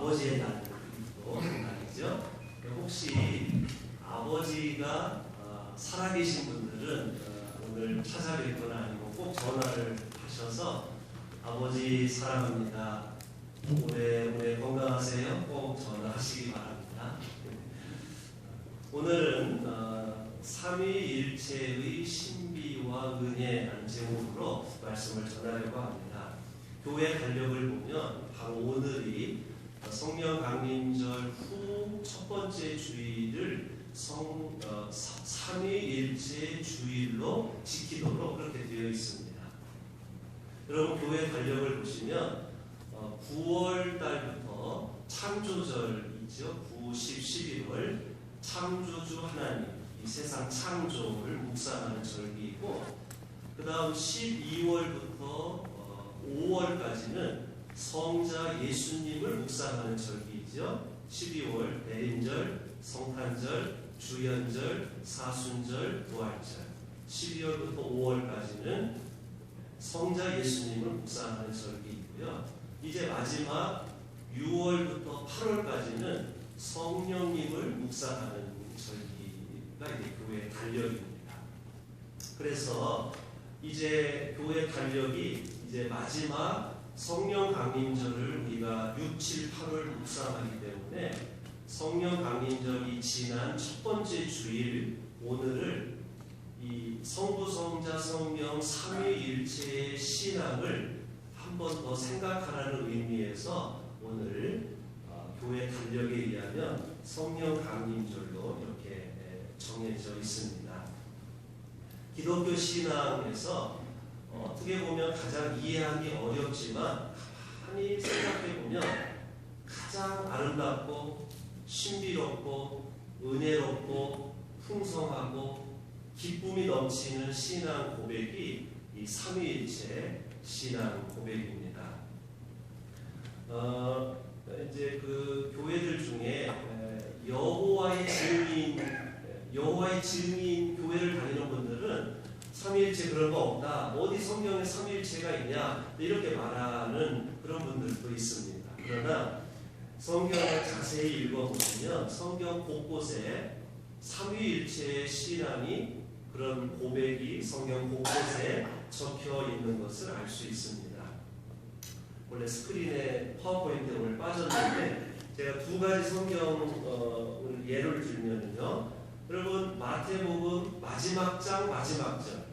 아버지의 날이죠. 혹시 아버지가 어, 살아계신 분들은 어, 오늘 찾아뵙거나 아니면 꼭 전화를 하셔서 아버지 사랑합니다. 올해 건강하세요. 꼭 전화하시기 바랍니다. 오늘은 어, 삼위일체의 신비와 은혜라는 제목으로 말씀을 전하려고 합니다. 교회 달력을 보면 바로 오늘이 성령 강림절 후 첫 번째 주일을 성 어, 삼위일체 주일로 지키도록 그렇게 되어 있습니다. 여러분 교회 달력을 보시면 어, 9월 달부터 창조절 있죠. 9, 10, 11월 창조주 하나님 이 세상 창조를 묵상하는 절기이고 그 다음 12월부터 어, 5월까지는 성자 예수님을 묵상하는 절기이죠. 12월 대인절, 성탄절, 주연절, 사순절, 부활절 12월부터 5월까지는 성자 예수님을 묵상하는 절기이고요. 이제 마지막 6월부터 8월까지는 성령님을 묵상하는 절기가 이제 교회 달력입니다. 그래서 이제 교회 달력이 이제 마지막 성령 강림절을 우리가 6, 7, 8월 묵상하기 때문에 성령 강림절이 지난 첫 번째 주일 오늘을 이 성부 성자 성령 삼위일체의 신앙을 한 번 더 생각하라는 의미에서 오늘 어, 교회 달력에 의하면 성령 강림절로 이렇게 정해져 있습니다. 기독교 신앙에서 어, 어떻게 보면 가장 이해하기 어렵지만 가만히 생각해 보면 가장 아름답고 신비롭고 은혜롭고 풍성하고 기쁨이 넘치는 신앙 고백이 이 삼위일체 신앙 고백입니다. 어, 이제 그 교회들 중에 여호와의 증인, 여호와의 증인 교회를 다니는 분들은 삼위일체 그런 거 없다. 어디 성경에 삼위일체가 있냐 이렇게 말하는 그런 분들도 있습니다. 그러나 성경을 자세히 읽어보시면 성경 곳곳에 삼위일체의 신앙이 그런 고백이 성경 곳곳에 적혀 있는 것을 알 수 있습니다. 원래 스크린에 파워포인트 오늘 빠졌는데 제가 두 가지 성경을 예를 들면요. 여러분 마태복음 마지막 장 마지막 절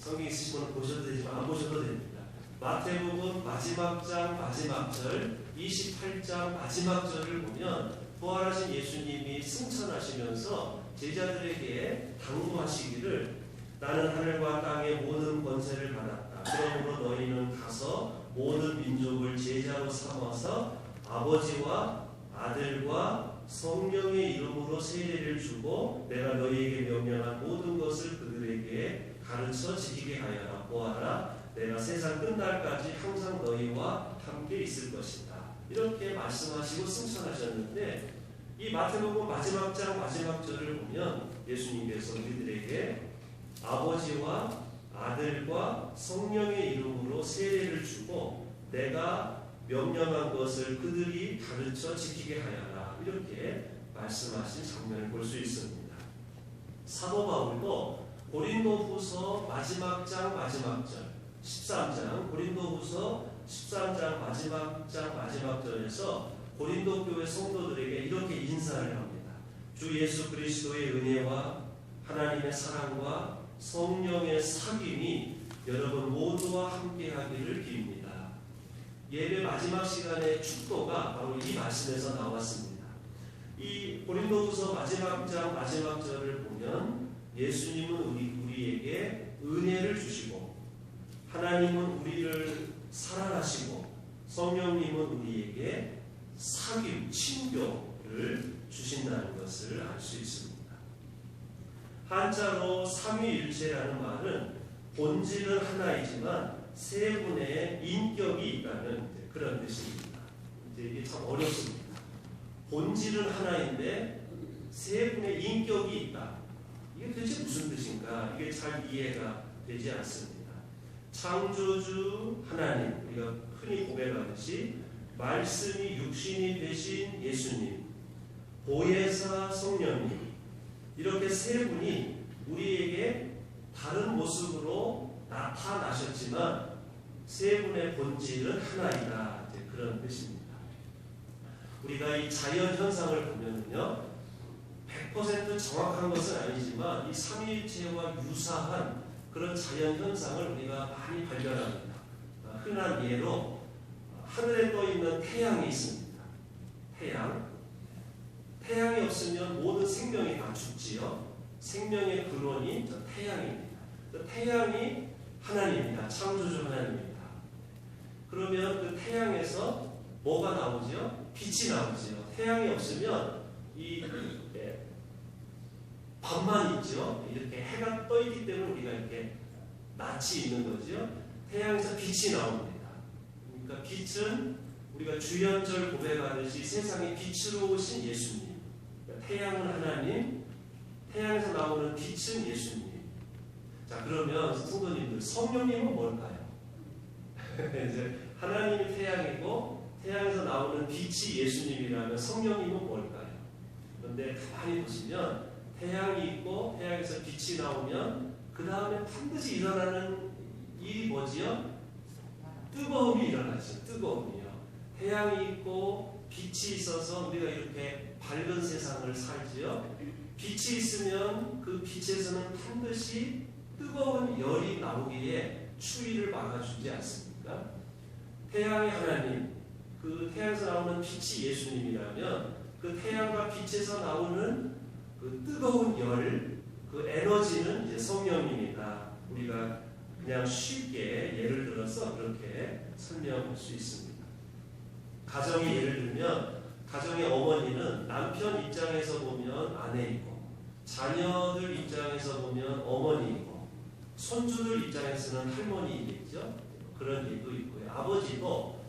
성경 있으신 분은 보셔도 되지만 안 보셔도 됩니다. 마태복음 마지막 장 마지막 절 28장 마지막 절을 보면 부활하신 예수님이 승천하시면서 제자들에게 당부하시기를 나는 하늘과 땅의 모든 권세를 받았다. 그러므로 너희는 가서 모든 민족을 제자로 삼아서 아버지와 아들과 성령의 이름으로 세례를 주고 내가 너희에게 명령한 모든 것을 그들에게 가르쳐 지키게 하여라. 보아라. 내가 세상 끝날까지 항상 너희와 함께 있을 것이다. 이렇게 말씀하시고 승천하셨는데 이 마태복음 마지막 장 마지막 절을 보면 예수님께서 우리들에게 아버지와 아들과 성령의 이름으로 세례를 주고 내가 명령한 것을 그들이 가르쳐 지키게 하여라 이렇게 말씀하신 장면을 볼 수 있습니다. 사도 바울도 고린도후서 마지막 장 마지막 절 13장 고린도후서 13장 마지막 장 마지막 절에서 고린도 교회 성도들에게 이렇게 인사를 합니다. 주 예수 그리스도의 은혜와 하나님의 사랑과 성령의 사귐이 여러분 모두와 함께하기를 빕니다. 예배 마지막 시간의 축도가 바로 이 말씀에서 나왔습니다. 이 고린도후서 마지막 장 마지막 절을 보면 예수님은 우리 우리에게 은혜를 주시고 하나님은 우리를 사랑하시고 성령님은 우리에게 사귐, 친교를 주신다는 것을 알 수 있습니다. 한자로 삼위일체라는 말은 본질은 하나이지만 세 분의 인격이 있다는 그런 뜻입니다. 이게 참 어렵습니다. 본질은 하나인데 세 분의 인격이 있다. 이게 도대체 무슨 뜻인가? 이게 잘 이해가 되지 않습니다. 창조주 하나님, 우리가 흔히 고백하듯이 말씀이 육신이 되신 예수님, 보혜사 성령님 이렇게 세 분이 우리에게 다른 모습으로 나타나셨지만 세 분의 본질은 하나이다. 그런 뜻입니다. 우리가 이 자연 현상을 보면요. 100% 정확한 것은 아니지만 이 삼위일체와 유사한 그런 자연 현상을 우리가 많이 발견합니다. 아, 흔한 예로 하늘에 떠 있는 태양이 있습니다. 태양. 태양이 없으면 모든 생명이 다 죽지요. 생명의 근원이 저 태양입니다. 저 태양이 하나님입니다. 창조주 하나님입니다. 그러면 그 태양에서 뭐가 나오지요? 빛이 나오지요. 태양이 없으면 이 예, 밤만 있죠. 이렇게 해가 떠 있기 때문에 우리가 이렇게 낯이 있는 거죠. 태양에서 빛이 나옵니다. 그러니까 빛은 우리가 주연절 고백하듯이 세상에 빛으로 오신 예수님. 그러니까 태양은 하나님, 태양에서 나오는 빛은 예수님. 자 그러면 성도님들 성령님은 뭘까요? 이제 하나님이 태양이고 태양에서 나오는 빛이 예수님이라면 성령님은 뭘까요? 그런데 가만히 보시면 태양이 있고 태양에서 빛이 나오면 그 다음에 반드시 일어나는 일이 뭐지요? 뜨거움이 일어나죠. 뜨거움이요. 태양이 있고 빛이 있어서 우리가 이렇게 밝은 세상을 살지요. 빛이 있으면 그 빛에서는 반드시 뜨거운 열이 나오기에 추위를 막아주지 않습니까? 태양의 하나님, 그 태양에서 나오는 빛이 예수님이라면 그 태양과 빛에서 나오는 그 뜨거운 열, 그 에너지는 이제 성령님이다. 우리가 그냥 쉽게 예를 들어서 그렇게 설명할 수 있습니다. 가정이 예를 들면 가정의 어머니는 남편 입장에서 보면 아내이고 자녀들 입장에서 보면 어머니이고 손주들 입장에서는 할머니이겠죠. 그런 일도 있고요. 아버지도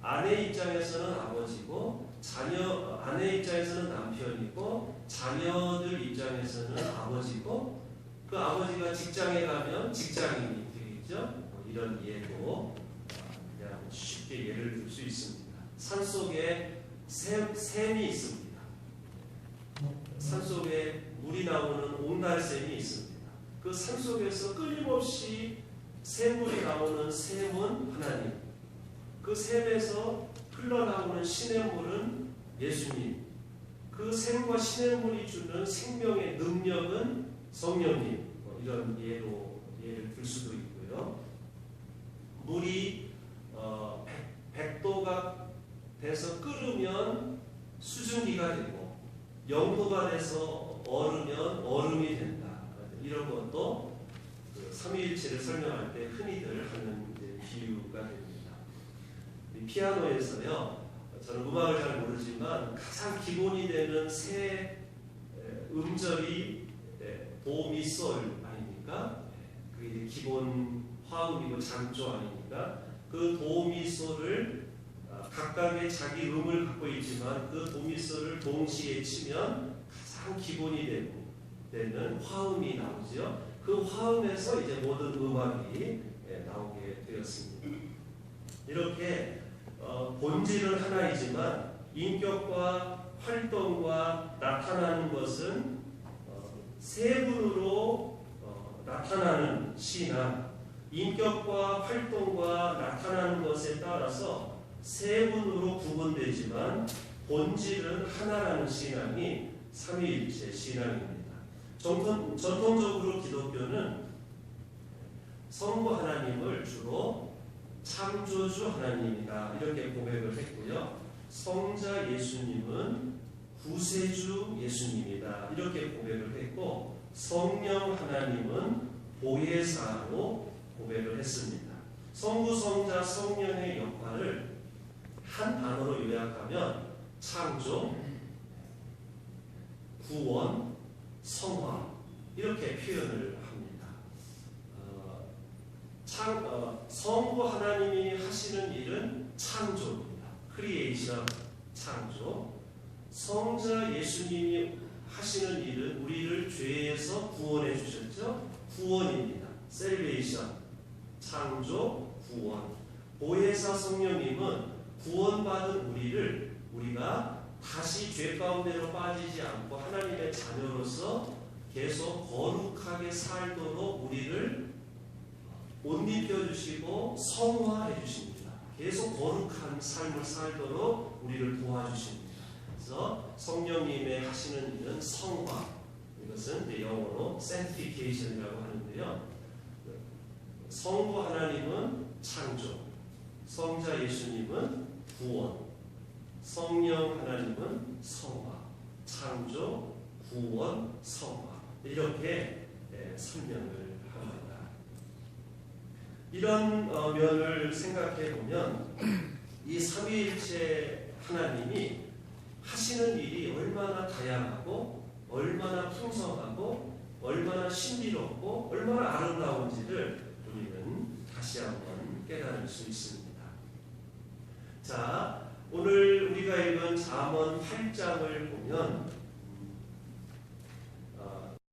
아내 입장에서는 아버지고 자녀 아내 입장에서는 남편이고 자녀들 입장에서는 아버지고 그 아버지가 직장에 가면 직장인이 되겠죠. 뭐 이런 예도 그냥 쉽게 예를 들 수 있습니다. 산 속에 샘, 샘이 있습니다. 산 속에 물이 나오는 옥날샘이 있습니다. 그 산 속에서 끊임없이 샘물이 나오는 샘은 하나님. 그 샘에서 흘러나오는 시냇물은 예수님. 그 샘과 시냇물이 주는 생명의 능력은 성령님. 뭐 이런 예로 예를 들 수도 있고요. 물이 어, 100, 도가 돼서 끓으면 수증기가 되고 영도가 돼서 얼으면 얼음이 된다. 이런 것도 그 삼위일체를 설명할 때 흔히들 하는 비유가 됩니다. 피아노에서요, 저는 음악을 잘 모르지만 가장 기본이 되는 세 음절이 도미솔 아닙니까? 그게 기본 화음이고 장조 아닙니까? 그 도미솔을 아, 각각의 자기 음을 갖고 있지만 그 도미솔을 동시에 치면 가장 기본이 되고 되는 화음이 나오죠. 그 화음에서 이제 모든 음악이 나오게 되었습니다. 이렇게 어, 본질은 하나이지만 인격과 활동과 나타나는 것은 어, 세 분으로 어, 나타나는 신앙, 인격과 활동과 나타나는 것에 따라서 세 분으로 구분되지만 본질은 하나라는 신앙이 삼위일체 신앙입니다. 전통, 전통적으로 기독교는 성부 하나님을 주로 창조주 하나님이다 이렇게 고백을 했고요. 성자 예수님은 구세주 예수님이다 이렇게 고백을 했고 성령 하나님은 보혜사로 고백을 했습니다. 성부, 성자, 성령의 역할을 한 단어로 요약하면 창조, 구원, 성화 이렇게 표현을 창, 어, 성부 하나님이 하시는 일은 창조입니다. 크리에이션, 창조. 성자 예수님이 하시는 일은 우리를 죄에서 구원해 주셨죠. 구원입니다. 셀베이션, 창조, 구원. 보혜사 성령님은 구원받은 우리를 우리가 다시 죄 가운데로 빠지지 않고 하나님의 자녀로서 계속 거룩하게 살도록 우리를 옷 입혀 주시고 성화해 주십니다. 계속 거룩한 삶을 살도록 우리를 도와주십니다. 그래서 성령님의 하시는 일은 성화. 이것은 영어로 sanctification이라고 하는데요. 성부 하나님은 창조, 성자 예수님은 구원, 성령 하나님은 성화, 창조, 구원, 성화 이렇게 예, 설명을. 이런 어, 면을 생각해 보면 이 삼위일체 하나님이 하시는 일이 얼마나 다양하고 얼마나 풍성하고 얼마나 신비롭고 얼마나 아름다운지를 우리는 다시 한번 깨달을 수 있습니다. 자, 오늘 우리가 읽은 잠언 8장을 보면